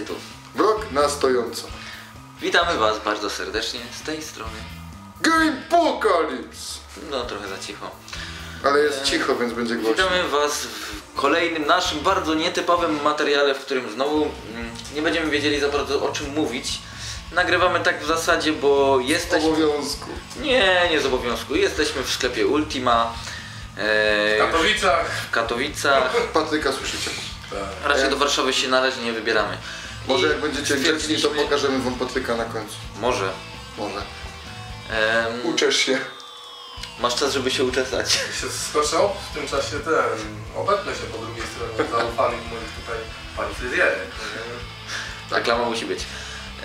tytuł. Vlog na stojąco. Witamy Was bardzo serdecznie z tej strony. Gamepocalypse! No trochę za cicho. Ale jest cicho, więc będzie głośno. Witamy Was w kolejnym naszym bardzo nietypowym materiale, w którym znowu mm, nie będziemy wiedzieli za bardzo o czym mówić. Nagrywamy tak w zasadzie, bo Z jesteśmy... obowiązku. Nie, nie z obowiązku. Jesteśmy w sklepie Ultima e, W Katowicach. w Katowicach. Patryka słyszycie. Tak. Raczej do Warszawy się należy nie wybieramy. Może jak będziecie grzeczni, to pokażemy wam Patryka na końcu. Może. Może. Em, Uczesz się. masz czas, żeby się uczesać. się skoczał, w tym czasie ten, obetnę się po drugiej stronie zaufanych moich tutaj pani fryzjerek. Reklama musi być.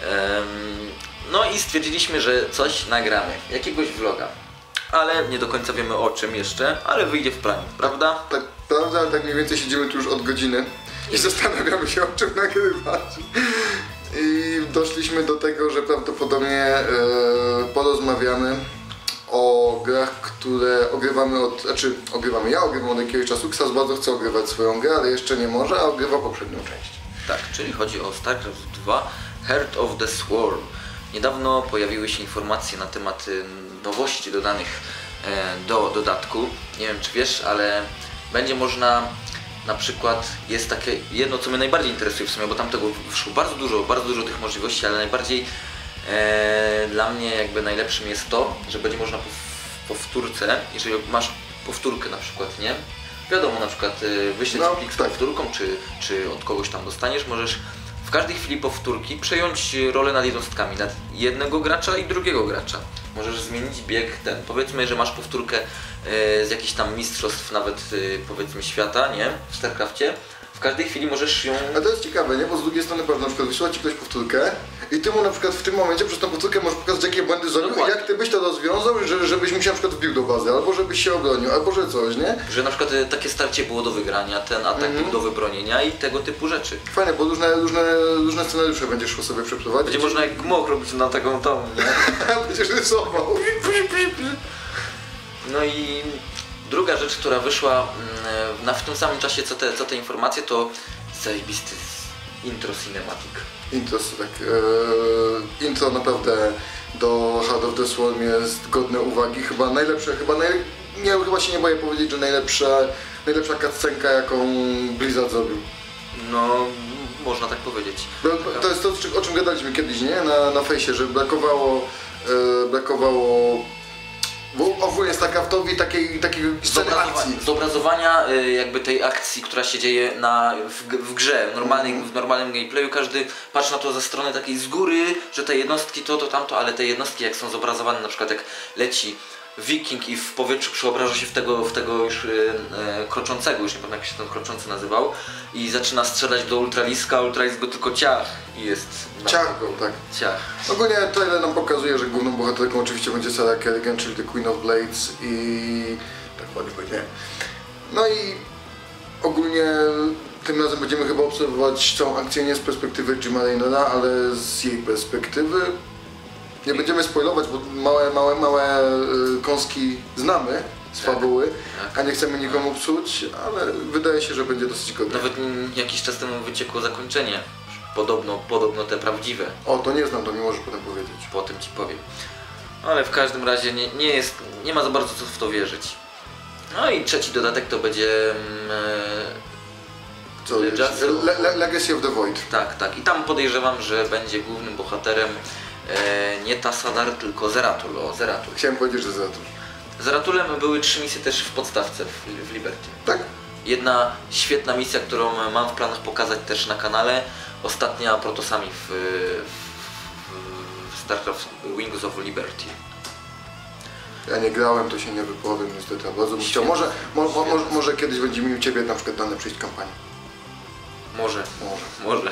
Em, no i stwierdziliśmy, że coś nagramy. Jakiegoś vloga. Ale nie do końca wiemy o czym jeszcze, ale wyjdzie w planie, prawda? Tak, prawda, ale tak mniej więcej siedzimy tu już od godziny i zastanawiamy się o czym nagrywać. I doszliśmy do tego, że prawdopodobnie e, porozmawiamy o grach, które ogrywamy od, znaczy ogrywamy, ja ogrywam od jakiegoś czasu, Ksas bardzo chce ogrywać swoją grę, ale jeszcze nie może, a ogrywa poprzednią część. Tak, czyli chodzi o StarCraft 2 Heart of the Swarm. Niedawno pojawiły się informacje na temat y, nowości dodanych e, do dodatku. Nie wiem czy wiesz, ale będzie można na przykład jest takie jedno co mnie najbardziej interesuje w sumie, bo tam tego wyszło bardzo dużo, bardzo dużo tych możliwości, ale najbardziej e, dla mnie jakby najlepszym jest to, że będzie można po powtórce, jeżeli masz powtórkę na przykład, nie? Wiadomo, na przykład y, wyśleć No, plik z tak. powtórką, czy, czy od kogoś tam dostaniesz, możesz w każdej chwili powtórki przejąć rolę nad jednostkami, nad jednego gracza i drugiego gracza. Możesz zmienić bieg ten. Powiedzmy, że masz powtórkę e, z jakichś tam mistrzostw nawet e, powiedzmy świata, nie? W StarCrafcie. W każdej chwili możesz ją... A to jest ciekawe, nie? Bo z drugiej strony pewnie na przykład wysyła ci ktoś powtórkę i ty mu na przykład w tym momencie przez tą powtórkę możesz pokazać jakie błędy zrobił i jak ty byś to rozwiązał, że, żebyś mu się na przykład wbił do bazy, albo żebyś się obronił, albo że coś, nie? Że na przykład e, takie starcie było do wygrania, ten atak Mhm. był do wybronienia i tego typu rzeczy. Fajne, bo różne, różne, różne scenariusze będziesz szło sobie przeprowadzić. Będzie można jak gmoch robić na taką tą, nie? będziesz rysował. No i druga rzecz, która wyszła mm, na, w tym samym czasie co te, co te informacje, to zajebisty intro cinematic. Intro, tak. E, intro naprawdę do Heart of the Swarm jest godne uwagi. Chyba najlepsze, chyba naj, nie, chyba się nie boję powiedzieć, że najlepsza, najlepsza cutscenka jaką Blizzard zrobił. No, można tak powiedzieć. To jest to, o czym gadaliśmy kiedyś, nie? Na, na fejsie, że brakowało, e, brakowało bo ogólnie StarCraftowi takiej, takiej sceny akcji. Zobrazowa- zobrazowania y, jakby tej akcji, która się dzieje na, w, w grze, w normalnym, w normalnym gameplayu, każdy patrzy na to ze strony takiej z góry, że te jednostki to, to, tamto, ale te jednostki jak są zobrazowane, na przykład jak leci wiking i w powietrzu przeobraża się w tego, w tego już y, e, kroczącego, już nie pamiętam jak się ten kroczący nazywał i zaczyna strzelać do ultraliska, ultralisk go tylko ciach i jest na- Ciach go, tak. ciach. Ogólnie trailer nam pokazuje, że główną bohaterką oczywiście będzie Sarah Kerrigan, czyli The Queen of Blades i... tak ładnie powiedziałem. No i ogólnie tym razem będziemy chyba obserwować całą akcję nie z perspektywy Jima Raynora, ale z jej perspektywy. Nie będziemy spoilować, bo małe, małe, małe y, kąski znamy z Tak. fabuły, Tak. a nie chcemy nikomu psuć, ale wydaje się, że będzie dosyć godne. Nawet jakiś czas temu wyciekło zakończenie. Podobno, podobno te prawdziwe. O, to nie znam, to mi możesz potem powiedzieć. Potem ci powiem. Ale w każdym razie nie, nie jest, nie ma za bardzo co w to wierzyć. No i trzeci dodatek to będzie... mm, e, Co jest? Le, le, Legacy of the Void. tak, tak. I tam podejrzewam, że będzie głównym bohaterem e, nie Tassadar, tylko Zeratul. O, Zeratul. Chciałem powiedzieć, że to. Zeratulem były trzy misje też w podstawce w, w Liberty. Tak? Jedna świetna misja, którą mam w planach pokazać też na kanale. Ostatnia protosami w, w, w StarCraft Wings of Liberty. Ja nie grałem, to się nie wypowiem niestety, bardzo bym chciał. Może, mo, mo, może, może kiedyś będzie mi u Ciebie na przykład dane przejść kampanię. Może, Może. może.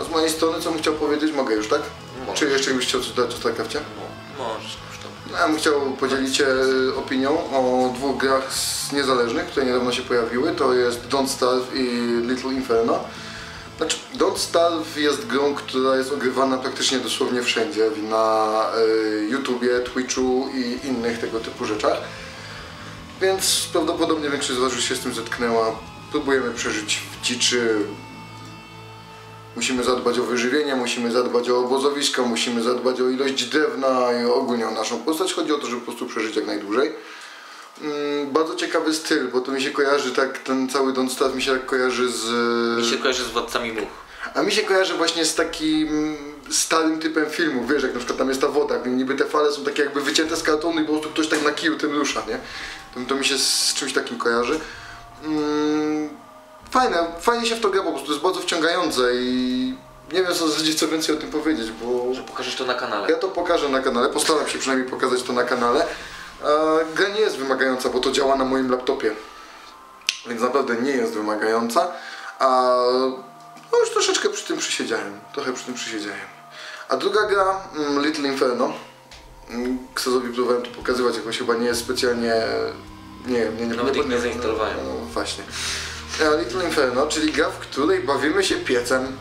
A z mojej strony co bym chciał powiedzieć, mogę już, tak? Może. Czy jeszcze byś chciał coś dodać o StarCrafcie? Mo, może, już to. No, ja bym chciał podzielić się opinią o dwóch grach niezależnych, które niedawno się pojawiły. To jest Don't Starve i Little Inferno. Znaczy, Don't Starve jest grą, która jest ogrywana praktycznie dosłownie wszędzie, na y, YouTubie, Twitchu i innych tego typu rzeczach. Więc prawdopodobnie większość z Was już się z tym zetknęła. Próbujemy przeżyć w dziczy Musimy zadbać o wyżywienie, musimy zadbać o obozowiska, musimy zadbać o ilość drewna i ogólnie o naszą postać. Chodzi o to, żeby po prostu przeżyć jak najdłużej. Mm, bardzo ciekawy styl, bo to mi się kojarzy tak, ten cały Don't Starve mi się tak kojarzy z... Mi się kojarzy z Władcami Much. A mi się kojarzy właśnie z takim starym typem filmów, wiesz, jak na przykład tam jest ta woda, niby te fale są takie jakby wycięte z kartonu i po prostu ktoś tak na kiju tym rusza, nie? To, to mi się z czymś takim kojarzy. Mm, fajne, fajnie się w to gra po prostu, to jest bardzo wciągające i nie wiem w zasadzie co więcej o tym powiedzieć, bo Że pokażesz to na kanale. ja to pokażę na kanale, postaram się przynajmniej pokazać to na kanale. E, Gra nie jest wymagająca, bo to działa na moim laptopie, więc naprawdę nie jest wymagająca. A no już troszeczkę przy tym przysiedziałem, trochę przy tym przysiedziałem. A druga gra, mm, Little Inferno. Mm, Ksezowi próbowałem to pokazywać, jakoś chyba nie jest specjalnie... Nie nie, nie, Nawet ich nie zainstalowałem. No, właśnie. E, Little Inferno, czyli gra, w której bawimy się piecem.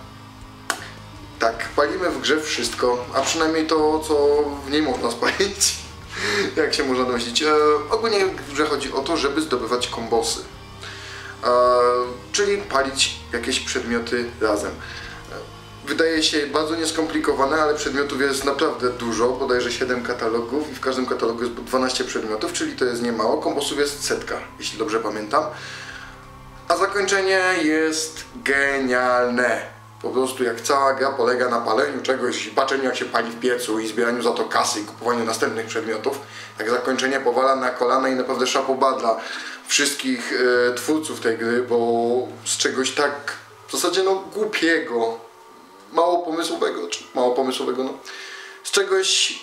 Tak, palimy w grze wszystko, a przynajmniej to, co w niej można spalić. Jak się można domyślić. E, ogólnie w grze chodzi o to, żeby zdobywać kombosy. E, czyli palić jakieś przedmioty razem. E, Wydaje się bardzo nieskomplikowane, ale przedmiotów jest naprawdę dużo, bodajże 7 katalogów i w każdym katalogu jest po 12 przedmiotów, czyli to jest niemało. Kombosów jest setka, jeśli dobrze pamiętam. A zakończenie jest genialne. Po prostu jak cała gra polega na paleniu czegoś, baczeniu jak się pali w piecu i zbieraniu za to kasy i kupowaniu następnych przedmiotów, tak zakończenie powala na kolana i naprawdę szapoba dla wszystkich e, twórców tej gry, bo z czegoś tak w zasadzie no głupiego, mało pomysłowego, czy mało pomysłowego, no, z czegoś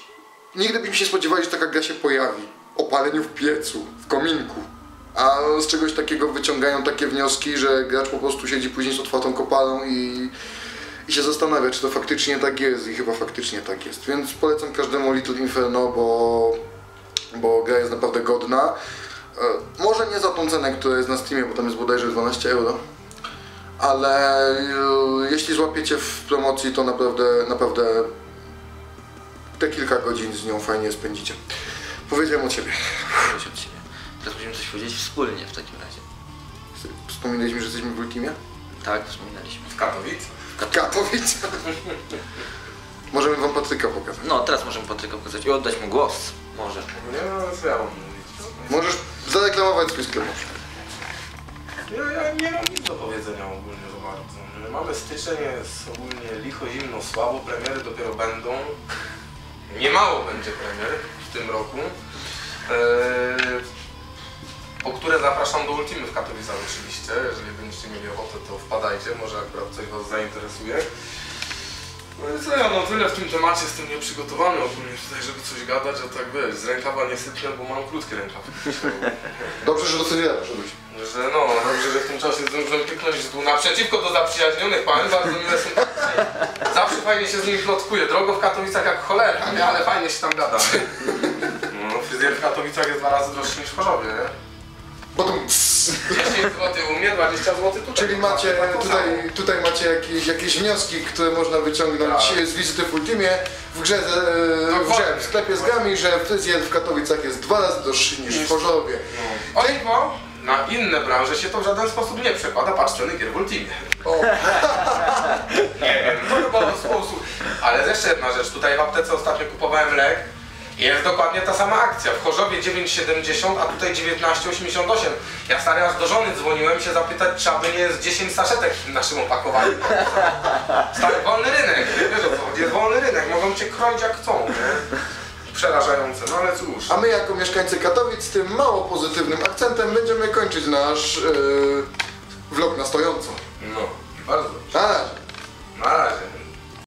nigdy byśmy się spodziewali, że taka gra się pojawi. O paleniu w piecu, w kominku. A z czegoś takiego wyciągają takie wnioski, że gracz po prostu siedzi później z otwartą kopalą i, i się zastanawia, czy to faktycznie tak jest i chyba faktycznie tak jest. Więc polecam każdemu Little Inferno, bo, bo gra jest naprawdę godna. E, może nie za tą cenę, która jest na Steamie, bo tam jest bodajże 12 euro. Ale e, jeśli złapiecie w promocji, to naprawdę, naprawdę te kilka godzin z nią fajnie spędzicie. Powiedziałem od siebie. Teraz musimy coś powiedzieć wspólnie w takim razie. Wspominaliśmy, że jesteśmy w Ultimie? Tak, wspominaliśmy. W Katowic? W Katowice. Możemy wam Patryka pokazać. No, teraz możemy Patryka pokazać i oddać mu głos. Może. Nie no, co ja mam mówić? Możesz zareklamować swój sklep. Ja, ja nie mam nic do powiedzenia ogólnie za bardzo. Mamy styczeń, jest ogólnie licho, zimno, słabo, premiery dopiero będą. Niemało będzie premier w tym roku. Eee, po które zapraszam do Ultimy w Katowicach oczywiście. Jeżeli będziecie mieli ochotę, to wpadajcie, może akurat coś Was zainteresuje. No i co ja, no tyle w tym temacie, jestem nieprzygotowany ogólnie tutaj, żeby coś gadać, a tak wiesz, z rękawa nie sypnę, bo mam krótkie rękawy. Dobrze, że doceniasz, żebyś. Że no, dobrze, że w tym czasie zdążyłem pyknąć, że tu naprzeciwko do zaprzyjaźnionych pań, bardzo miłe są Zawsze fajnie się z nimi plotkuje. Drogo w Katowicach jak cholera, nie? ale fajnie się tam gada. No, fryzjer w Katowicach jest dwa razy droższy niż w Chorzowie, nie? Potem 10 zł u mnie, 20 zł tutaj. Czyli macie tutaj, tutaj macie jakieś, jakieś wnioski, które można wyciągnąć Tak. z wizyty w Ultimie w grze, e, w, grze, w sklepie z grami, że fryzjer w Katowicach jest dwa razy droższy niż w Chorzowie. No. O bo na inne branże się to w żaden sposób nie przekłada. Patrz, ceny gier w Ultimie. O, Nie wiem, to chyba sposób. Ale jeszcze jedna rzecz, tutaj w aptece ostatnio kupowałem lek jest dokładnie ta sama akcja. W Chorzowie 9,70, a tutaj 19,88. Ja stary aż do żony dzwoniłem się zapytać, czy aby nie jest 10 saszetek w naszym opakowaniu. Stary, wolny rynek, wiesz o co chodzi, jest wolny rynek, mogą cię kroić jak chcą, nie? Przerażające, no ale cóż. a my jako mieszkańcy Katowic tym mało pozytywnym akcentem będziemy kończyć nasz e, vlog na stojąco. No, bardzo. A,